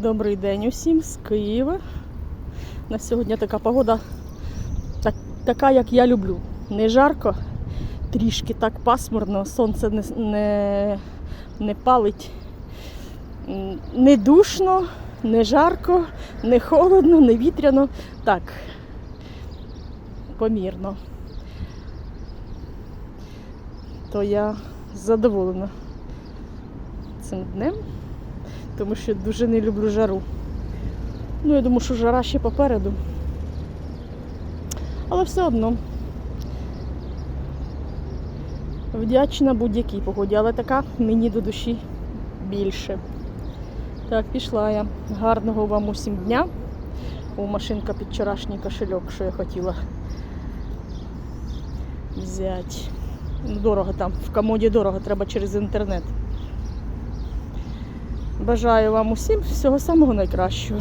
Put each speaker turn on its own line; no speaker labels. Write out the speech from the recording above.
Добрий день усім з Києва. На сьогодні така погода, так, така, як я люблю. Не жарко, трішки так пасмурно, сонце не, не, не палить. Не душно, не жарко, не холодно, не вітряно. Так, помірно. То я задоволена цим днем тому що дуже не люблю жару. Ну, я думаю, що жара ще попереду. Але все одно вдячна будь-якій погоді, але така мені до душі більше. Так, пішла я. Гарного вам усім дня. О, машинка під вчорашній кошельок, що я хотіла взяти. Дорого там, в комоді дорого, треба через інтернет. Бажаю вам усім всього самого найкращого.